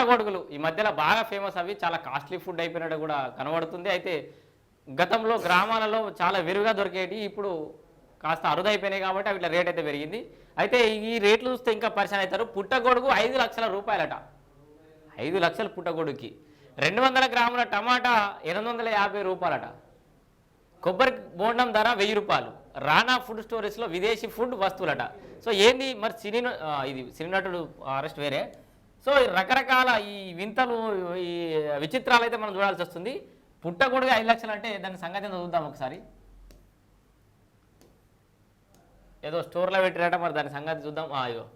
పుట్టగొడుగులు. ఈ మధ్యలో బాగా ఫేమస్ అవి చాలా కాస్ట్లీ ఫుడ్ అయిపోయినట్టు కూడా కనబడుతుంది. అయితే గతంలో గ్రామాలలో చాలా విరుగా దొరికేటి ఇప్పుడు కాస్త అరుదైపోయినాయి కాబట్టి వీటి రేట్ అయితే పెరిగింది. అయితే ఈ రేట్లు చూస్తే ఇంకా పరిచయం అవుతారు. పుట్టగొడుగు ఐదు లక్షల రూపాయలట. ఐదు లక్షల పుట్టగొడుగుకి. రెండు వందల గ్రాముల టమాటా ఎనిమిది వందల యాభై రూపాయలట. కొబ్బరి బోండం ధర వెయ్యి రూపాయలు. రానా ఫుడ్ స్టోరేజ్లో విదేశీ ఫుడ్ వస్తువులట. సో ఏంది? మరి సినీ ఇది సినీ నటుడు అరెస్ట్ వేరే. సో రకరకాల ఈ వింతలు ఈ విచిత్రాలు అయితే మనం చూడాల్సి వస్తుంది. పుట్టగొడుగు ఐదు లక్షలు అంటే దాని సంగతి చదువుదాం చూద్దాం ఒకసారి. ఏదో స్టోర్లో పెట్టిరట మరి దాని సంగతి చూద్దాం. అయ్యో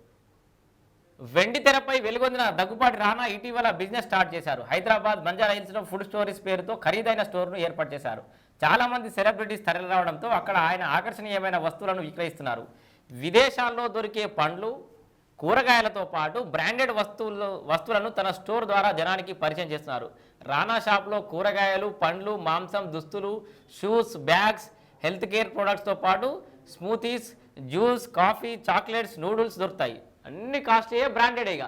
వెండి తెరపై వెలుగొందిన దగ్గుపాటి రానా ఇటీవల బిజినెస్ స్టార్ట్ చేశారు. హైదరాబాద్ బంజారా హిల్స్లో ఫుడ్ స్టోరీస్ పేరుతో ఖరీదైన స్టోర్ను ఏర్పాటు చేశారు. చాలామంది సెలబ్రిటీస్ తరలిరావడంతో అక్కడ ఆయన ఆకర్షణీయమైన వస్తువులను విక్రయిస్తున్నారు. విదేశాల్లో దొరికే పండ్లు కూరగాయలతో పాటు బ్రాండెడ్ వస్తువులు వస్తువులను తన స్టోర్ ద్వారా జనానికి పరిచయం చేస్తున్నారు. రానా షాప్లో కూరగాయలు పండ్లు మాంసం దుస్తులు షూస్ బ్యాగ్స్ హెల్త్ కేర్ ప్రొడక్ట్స్తో పాటు smoothies juice coffee chocolates noodles దొరుకుతాయి. అన్ని కాస్ట్లీయే బ్రాండెడ్ ఇక.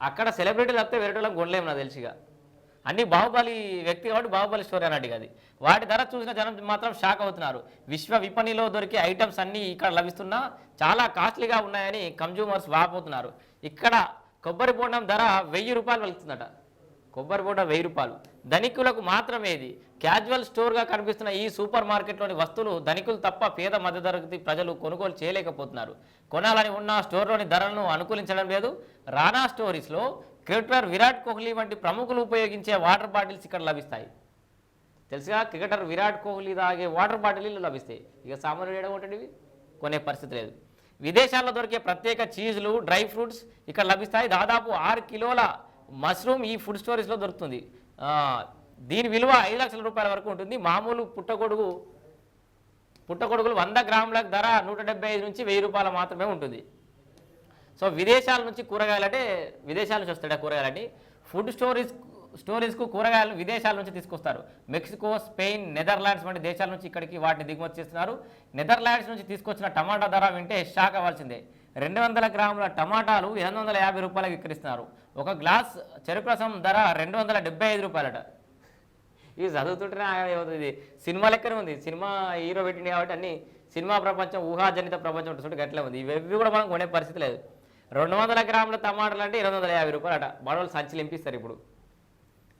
అక్కడ సెలబ్రిటీలు వస్తే వేరేటోళ్ళకి కొనలేము నాకు తెలిసిగా అన్ని బాహుబలి వ్యక్తి కాబట్టి బాహుబలి స్టోరీ అన్నట్టు అది. వాటి ధర చూసిన జనం మాత్రం షాక్ అవుతున్నారు. విశ్వ విపణిలో దొరికే ఐటమ్స్ అన్నీ ఇక్కడ లభిస్తున్నా చాలా కాస్ట్లీగా ఉన్నాయని కన్జ్యూమర్స్ వాపోతున్నారు. ఇక్కడ కొబ్బరి బోండం ధర వెయ్యి రూపాయలు వెళ్తుందట. కొబ్బరి బోండం వెయ్యి రూపాయలు. ధనికులకు మాత్రమే ఇది క్యాజువల్ స్టోర్గా కనిపిస్తున్న ఈ సూపర్ మార్కెట్లోని వస్తువులు ధనికులు తప్ప పేద మధ్యతరగతి ప్రజలు కొనుగోలు చేయలేకపోతున్నారు. కొనాలని ఉన్న స్టోర్లోని ధరలను అనుకూలించడం లేదు. రానా స్టోరీస్లో క్రికెటర్ విరాట్ కోహ్లీ వంటి ప్రముఖులు ఉపయోగించే వాటర్ బాటిల్స్ ఇక్కడ లభిస్తాయి. తెలుసుగా క్రికెటర్ విరాట్ కోహ్లీ తాగే వాటర్ బాటిల్ లభిస్తాయి. ఇక సామాన్యుడు ఏడగొట్టడివి? కొనే పరిస్థితి లేదు. విదేశాల్లో దొరికే ప్రత్యేక చీజ్లు డ్రై ఫ్రూట్స్ ఇక్కడ లభిస్తాయి. దాదాపు ఆరు కిలోల మష్రూమ్ ఈ ఫుడ్ స్టోరీస్లో దొరుకుతుంది. దీని విలువ ఐదు లక్షల రూపాయల వరకు ఉంటుంది. మామూలు పుట్టగొడుగు పుట్టగొడుగులు వంద గ్రాముల ధర నూట డెబ్బై ఐదు నుంచి వెయ్యి రూపాయలు మాత్రమే ఉంటుంది. సో విదేశాల నుంచి కూరగాయలు అంటే విదేశాల నుంచి వస్తాయి ఆ కూరగాయలని ఫుడ్ స్టోరీస్ స్టోరేజ్కు కూరగాయలు విదేశాల నుంచి తీసుకొస్తారు. మెక్సికో స్పెయిన్ నెదర్లాండ్స్ వంటి దేశాల నుంచి ఇక్కడికి వాటిని దిగుమతి చేస్తున్నారు. నెదర్లాండ్స్ నుంచి తీసుకొచ్చిన టమాటా ధర వింటే షాక్ అవ్వాల్సిందే. రెండు వందల గ్రాముల టమాటాలు ఎనిమిది వందల యాభై రూపాయలకు విక్రిస్తున్నారు ఒక గ్లాస్ చెరుకు రసం ధర రెండు వందల డెబ్బై ఐదు రూపాయలట. ఇది చదువుతుంటేనే ఇది. సినిమా లెక్కనే ఉంది. సినిమా హీరో పెట్టింది కాబట్టి అన్ని సినిమా ప్రపంచం ఊహాజనిత ప్రపంచం ఉంటుంది. గట్లే ఉంది. ఇవి కూడా మనం కొనే పరిస్థితి లేదు. రెండు వందల గ్రాముల టమాటాలు అంటే ఇరవై వందల యాభై రూపాయలు అట. బడవలు సంచులు ఎంపిస్తారు ఇప్పుడు.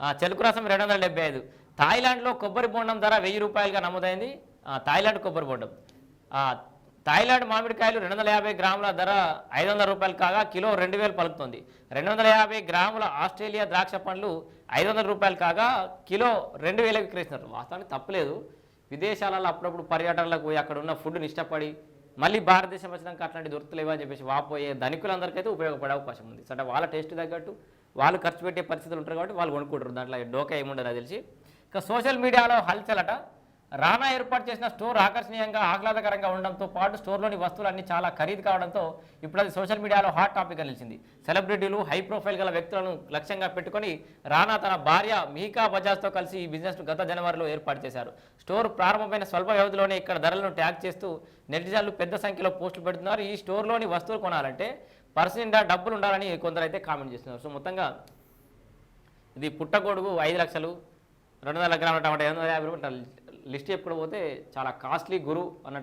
చెలుకు చెరుకు రసం రెండు వందల డెబ్బై ఐదు. థాయిలాండ్లో కొబ్బరి బొండం ధర వెయ్యి రూపాయలుగా నమోదైంది. థాయిలాండ్ కొబ్బరి బొండం. థాయిలాండ్ మామిడికాయలు రెండు వందల యాభై గ్రాముల ధర ఐదు వందల రూపాయలు కాగా కిలో రెండు వేలు పలుకుతుంది. రెండు వందల యాభై గ్రాముల ఆస్ట్రేలియా ద్రాక్ష పండ్లు ఐదు వందల రూపాయలు కాగా కిలో రెండు వేలకు విక్రయిస్తున్నారు వాస్తవానికి తప్పలేదు. విదేశాలలో అప్పుడప్పుడు పర్యటనలకు పోయి అక్కడ ఉన్న ఫుడ్ని ఇష్టపడి మళ్ళీ భారతదేశం వచ్చినాక అట్లాంటి దొరుకుతలేవా అని చెప్పేసి వాపోయే ధనికులందరికైతే ఉపయోగపడే అవకాశం ఉంది. అంటే వాళ్ళ టేస్ట్ తగ్గట్టు వాళ్ళు ఖర్చు పెట్టే పరిస్థితులు ఉంటారు కాబట్టి వాళ్ళు కొనుక్కుంటారు. దాంట్లో డోకా ఏముండదు నాకు తెలిసి. ఇక సోషల్ మీడియాలో హల్చలట. రానా ఏర్పాటు చేసిన స్టోర్ ఆకర్షణీయంగా ఆహ్లాదకరంగా ఉండడంతో పాటు స్టోర్లోని వస్తువులన్నీ చాలా ఖరీదు కావడంతో ఇప్పుడు అది సోషల్ మీడియాలో హాట్ టాపిక్గా నిలిచింది. సెలబ్రిటీలు హై ప్రొఫైల్ గల వ్యక్తులను లక్ష్యంగా పెట్టుకొని రానా తన భార్య మీకా బజాజ్తో కలిసి ఈ బిజినెస్ను గత జనవరిలో ఏర్పాటు చేశారు. స్టోర్ ప్రారంభమైన స్వల్ప వ్యవధిలోనే ఇక్కడ ధరలను ట్యాగ్ చేస్తూ నెటిజన్లు పెద్ద సంఖ్యలో పోస్టులు పెడుతున్నారు. ఈ స్టోర్లోని వస్తువులు కొనాలంటే పర్సు నిండా డబ్బులు ఉండాలని కొందరు అయితే కామెంట్ చేస్తున్నారు. సో మొత్తంగా ఇది పుట్టగొడుగు ఐదు లక్షలు రెండు వందల గ్రాముల టమాటా ఎనిమిది వందల యాభై రూపాయలు లిస్ట్ చెప్పుకోకపోతే పోతే చాలా కాస్ట్లీ గురు అన్నట్టు